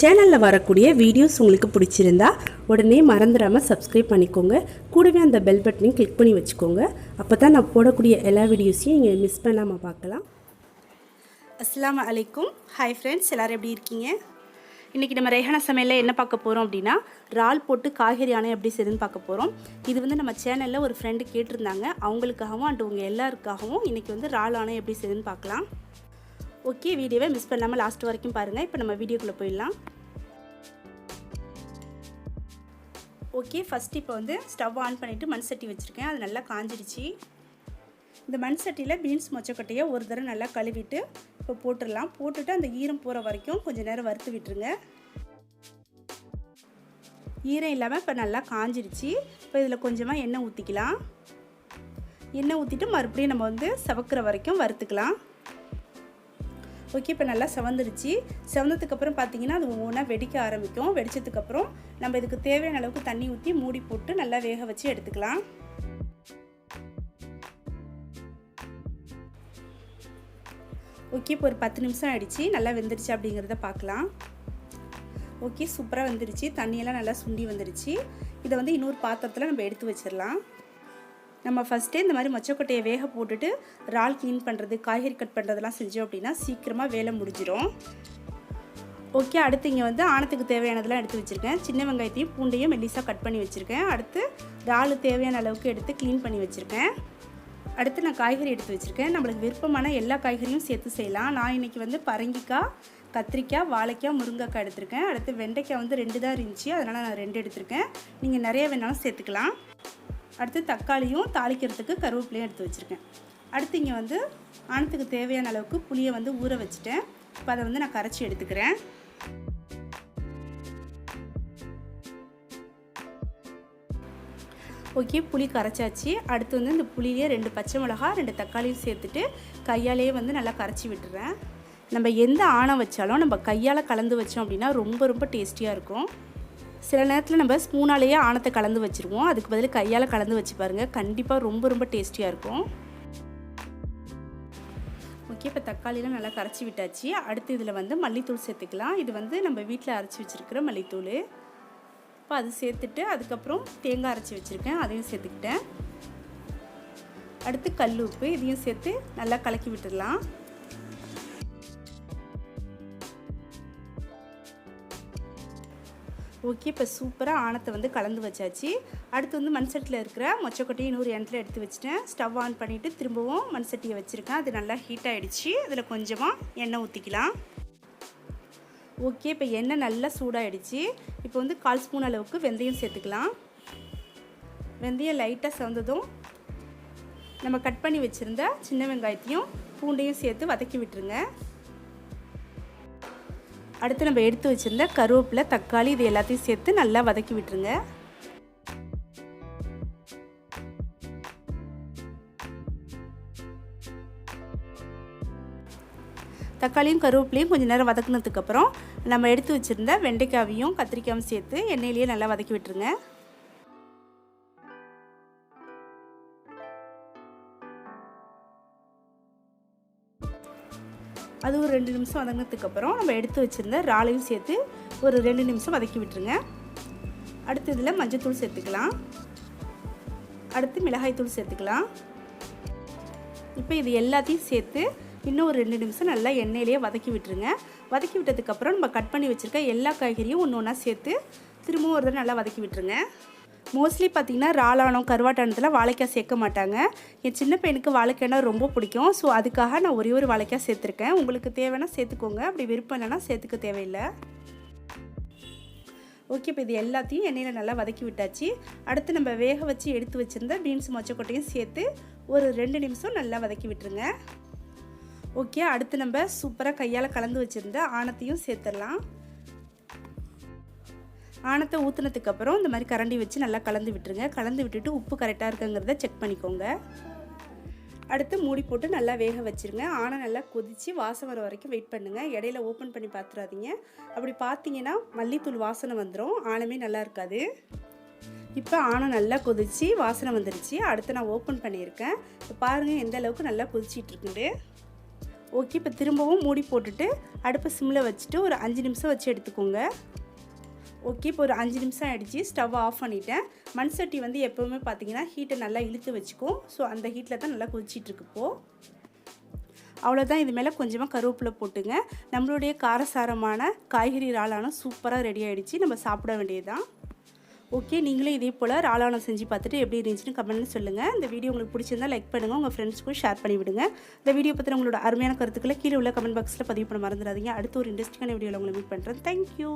சேனலில் வரக்கூடிய வீடியோஸ் உங்களுக்கு பிடிச்சிருந்தா உடனே மறந்துடாமல் சப்ஸ்கிரைப் பண்ணிக்கோங்க. கூடவே அந்த பெல் பட்டனையும் கிளிக் பண்ணி வச்சுக்கோங்க. அப்போ தான் நான் போடக்கூடிய எல்லா வீடியோஸையும் நீங்கள் மிஸ் பண்ணாமல் பார்க்கலாம். அஸ்லாம் அலைக்கும். ஹாய் ஃப்ரெண்ட்ஸ் எல்லோரும் எப்படி இருக்கீங்க? இன்றைக்கி நம்ம ரேகன சமையலில் என்ன பார்க்க போகிறோம் அப்படின்னா இறால் போட்டு காய்கறி ஆணை எப்படி செய்யுதுன்னு பார்க்க போகிறோம் இது வந்து நம்ம சேனலில் ஒரு ஃப்ரெண்டு கேட்டிருந்தாங்க. அவங்களுக்காகவும் அண்ட் உங்கள் எல்லாருக்காகவும் இன்றைக்கி வந்து இறால் ஆணை எப்படி செய்யுதுன்னு பார்க்கலாம். ஓகே வீடியோவை மிஸ் பண்ணாமல் லாஸ்ட் வரைக்கும் பாருங்கள் இப்போ நம்ம வீடியோக்குள்ளே போயிடலாம். ஓகே ஃபஸ்ட் இப்போ வந்து ஸ்டவ் ஆன் பண்ணிவிட்டு மண் சட்டி வச்சுருக்கேன். அது நல்லா காஞ்சிடுச்சு. இந்த மண் சட்டியில் பீன்ஸ் மொச்சக்கொட்டையை ஒரு தடவை நல்லா கழுவிட்டு இப்போ போட்டுடலாம். போட்டுட்டு அந்த ஈரம் போகிற வரைக்கும் கொஞ்சம் நேரம் வறுத்து விட்டுருங்க. ஈரம் இல்லாமல் இப்போ நல்லா காஞ்சிடுச்சு. இப்போ இதில் கொஞ்சமாக எண்ணெய் ஊற்றிக்கலாம் எண்ணெய் ஊற்றிட்டு மறுபடியும் நம்ம வந்து சவக்கிற வரைக்கும் வறுத்துக்கலாம். ஓகே இப்போ நல்லா செவந்துருச்சு. செவந்ததுக்கப்புறம் பார்த்தீங்கன்னா அது ஒவ்வொன்றா வெடிக்க ஆரம்பிக்கும். வெடிச்சதுக்கப்புறம் நம்ம இதுக்கு தேவையான அளவுக்கு தண்ணி ஊற்றி மூடி போட்டு நல்லா வேக வச்சு எடுத்துக்கலாம். ஓகே இப்போ ஒரு பத்து நிமிஷம் ஆகிடுச்சு நல்லா வெந்துருச்சு அப்படிங்கிறத பார்க்கலாம் ஓகே சூப்பராக வந்துருச்சு. தண்ணியெல்லாம் நல்லா சுண்டி வந்துருச்சு. இதை வந்து இன்னொரு பாத்திரத்தில் நம்ம எடுத்து வச்சிடலாம். நம்ம ஃபஸ்ட்டே இந்த மாதிரி மொச்சக்கொட்டையை வேக போட்டுட்டு இறால் க்ளீன் பண்ணுறது காய்கறி கட் பண்ணுறதெல்லாம் செஞ்சோம் அப்படின்னா சீக்கிரமாக வேலை முடிஞ்சிடும் ஓகே அடுத்து இங்கே வந்து ஆணத்துக்கு தேவையானதெல்லாம் எடுத்து வச்சுருக்கேன். சின்ன வெங்காயத்தையும் பூண்டையும் மெல்லிஸாக கட் பண்ணி வச்சுருக்கேன். அடுத்து இறால் தேவையான அளவுக்கு எடுத்து க்ளீன் பண்ணி வச்சுருக்கேன். அடுத்து நான் காய்கறி எடுத்து வச்சுருக்கேன். நம்மளுக்கு விருப்பமான எல்லா காய்கறியும் சேர்த்து செய்யலாம். நான் இன்றைக்கி வந்து பரங்கிக்காய் கத்திரிக்காய் வாழைக்காய் முருங்கைக்காய் எடுத்திருக்கேன். அடுத்து வெண்டைக்காய் வந்து ரெண்டு தான் இருந்துச்சு. அதனால் நான் ரெண்டு எடுத்திருக்கேன். நீங்கள் நிறைய வேணாலும் சேர்த்துக்கலாம். அடுத்து தக்காளியும் தாளிக்கிறதுக்கு கருவேப்பிலையும் எடுத்து வச்சுருக்கேன். அடுத்து இங்கே வந்து ஆணத்துக்கு தேவையான அளவுக்கு புளியை வந்து ஊற வச்சுட்டேன். இப்போ அதை வந்து நான் கரைச்சி எடுத்துக்கிறேன். ஓகே புளி கரைச்சாச்சு. அடுத்து வந்து இந்த புளியிலே ரெண்டு பச்சை மிளகா ரெண்டு தக்காளியும் சேர்த்துட்டு கையாலேயே வந்து நல்லா கரைச்சி விட்டுறேன். நம்ம எந்த ஆணை வச்சாலும் நம்ம கையால் கலந்து வச்சோம் அப்படின்னா ரொம்ப ரொம்ப டேஸ்டியாக இருக்கும். சில நேரத்தில் நம்ம ஸ்பூனாலேயே ஆணத்தை கலந்து வச்சுருவோம். அதுக்கு பதில் கையால் கலந்து வச்சு பாருங்கள் கண்டிப்பாக ரொம்ப ரொம்ப டேஸ்டியாக இருக்கும். ஓகே இப்போ தக்காளிலாம் நல்லா கரைச்சி விட்டாச்சு. அடுத்து இதில் வந்து மல்லித்தூள் சேர்த்துக்கலாம். இது வந்து நம்ம வீட்டில் அரைச்சி வச்சுருக்கிற மல்லித்தூள். இப்போ அது சேர்த்துட்டு அதுக்கப்புறம் தேங்காய் அரைச்சி வச்சுருக்கேன். அதையும் சேர்த்துக்கிட்டேன். அடுத்து கல் உப்பு. இதையும் சேர்த்து நல்லா கலக்கி விட்டுடலாம். ஓகே இப்போ சூப்பராக ஆணத்தை வந்து கலந்து வச்சாச்சு. அடுத்து வந்து மண் சட்டியில் இருக்கிற மொச்சக்கொட்டையும் நூறு இடத்துல எடுத்து வச்சுட்டேன். ஸ்டவ் ஆன் பண்ணிவிட்டு திரும்பவும் மண் சட்டியை வச்சுருக்கேன். அது நல்லா ஹீட் ஆகிடுச்சு அதில் கொஞ்சமாக எண்ணெய் ஊற்றிக்கலாம் ஓகே இப்போ எண்ணெய் நல்லா சூடாகிடுச்சு இப்போ வந்து கால் ஸ்பூன் அளவுக்கு வெந்தயம் சேர்த்துக்கலாம். வெந்தயம் லைட்டாக செவந்ததும் நம்ம கட் பண்ணி வச்சுருந்த சின்ன வெங்காயத்தையும் பூண்டையும் சேர்த்து வதக்கி விட்டுருங்க. அடுத்து நம்ம எடுத்து வச்சுருந்த கருவேப்பிலை தக்காளி இது எல்லாத்தையும் சேர்த்து நல்லா வதக்கி விட்டுருங்க. தக்காளியும் கருவேப்பிலையும் கொஞ்சம் நேரம் வதக்குனதுக்கப்புறம் நம்ம எடுத்து வச்சுருந்த வெண்டைக்காவையும் கத்திரிக்காயும் சேர்த்து எண்ணெயிலேயே நல்லா வதக்கி விட்டுருங்க. அது ஒரு ரெண்டு நிமிஷம் வதங்கினதுக்கப்புறம் நம்ம எடுத்து வச்சுருந்த இறாலையும் சேர்த்து ஒரு ரெண்டு நிமிஷம் வதக்கி விட்டுருங்க. அடுத்து இதில் மஞ்சத்தூள் சேர்த்துக்கலாம். அடுத்து மிளகாய்த்தூள் சேர்த்துக்கலாம். இப்போ இது எல்லாத்தையும் சேர்த்து இன்னும் ஒரு ரெண்டு நிமிஷம் நல்லா எண்ணெயிலேயே வதக்கி விட்டுருங்க. வதக்கி விட்டதுக்கப்புறம் நம்ம கட் பண்ணி வச்சுருக்க எல்லா காய்கறியும் ஒன்று ஒன்றா சேர்த்து திரும்பவும் ஒரு தடவை நல்லா வதக்கி விட்டுருங்க. மோஸ்ட்லி பார்த்திங்கன்னா ராளானம் கருவாட்டானத்தில் வாழைக்காய் சேர்க்க மாட்டாங்க. என் சின்ன பையனுக்கு வாழைக்காய்னா ரொம்ப பிடிக்கும். ஸோ அதுக்காக நான் ஒரே ஒரு வாழைக்காய் சேர்த்துருக்கேன். உங்களுக்கு தேவைன்னா சேர்த்துக்கோங்க. அப்படி விருப்பம் இல்லைன்னா சேர்த்துக்க தேவையில்லை. ஓகே இப்போ இது எல்லாத்தையும் எண்ணெயில் நல்லா வதக்கி விட்டாச்சு. அடுத்து நம்ம வேக வச்சு எடுத்து வச்சுருந்த பீன்ஸ் மொச்சக்கொட்டையும் சேர்த்து ஒரு ரெண்டு நிமிஷம் நல்லா வதக்கி விட்டுருங்க. ஓகே அடுத்து நம்ம சூப்பராக கையால் கலந்து வச்சுருந்த ஆணத்தையும் சேர்த்துடலாம். ஆணத்தை ஊற்றுனதுக்கப்புறம் இந்த மாதிரி கரண்டி வச்சு நல்லா கலந்து விட்டுருங்க. கலந்து விட்டுட்டு உப்பு கரெக்டாக இருக்குங்கிறத செக் பண்ணிக்கோங்க. அடுத்து மூடி போட்டு நல்லா வேக வச்சுருங்க. ஆனால் நல்லா கொதித்து வாசம் வர வரைக்கும் வெயிட் பண்ணுங்கள் இடையில ஓப்பன் பண்ணி பார்த்துடாதீங்க அப்படி பார்த்தீங்கன்னா மல்லித்தூள் வாசனை வந்துடும் ஆணமே நல்லா இருக்காது. இப்போ ஆணம் நல்லா கொதிச்சு வாசனை வந்துருச்சு. அடுத்து நான் ஓப்பன் பண்ணியிருக்கேன். இப்போ பாருங்கள் எந்த அளவுக்கு நல்லா கொதிச்சிட்ருக்குண்டு ஓகே இப்போ திரும்பவும் மூடி போட்டுட்டு அடுப்பை சிம்மில் வச்சுட்டு ஒரு அஞ்சு நிமிஷம் வச்சு எடுத்துக்கோங்க. ஓகே இப்போ ஒரு அஞ்சு நிமிஷம் ஆகிடுச்சு ஸ்டவ் ஆஃப் பண்ணிட்டேன். மண் சட்டி வந்து எப்போவுமே பார்த்தீங்கன்னா ஹீட்டை நல்லா இழுத்து வச்சுக்கும். ஸோ அந்த ஹீட்டில் தான் நல்லா கொதிச்சிட்ருக்கு இப்போது அவ்வளோதான் இது மேலே கொஞ்சமாக கருவேப்பிலை போட்டுங்க. நம்மளுடைய காரசாரமான காய்கறி ராளானம் சூப்பராக ரெடி ஆகிடுச்சு நம்ம சாப்பிட வேண்டியதுதான். ஓகே நீங்களும் இதே போல் ராளானம் செஞ்சு பார்த்துட்டு எப்படி இருந்துச்சுன்னு கமெண்ட்னு சொல்லுங்கள் இந்த வீடியோ உங்களுக்கு பிடிச்சிருந்தா லைக் பண்ணுங்கள் உங்கள் ஃப்ரெண்ட்ஸ்க்கும் ஷேர் பண்ணி விடுங்க. இந்த வீடியோ பற்றி உங்களோட அருமையான கருத்துக்களை கீழே உள்ள கமெண்ட் பாக்ஸில் பதிவு பண்ண மறந்துடாதீங்க. அடுத்து ஒரு இன்ட்ரெஸ்டிங்கான வீடியோவில் உங்களை மீட் பண்ணுறேன் தேங்க்யூ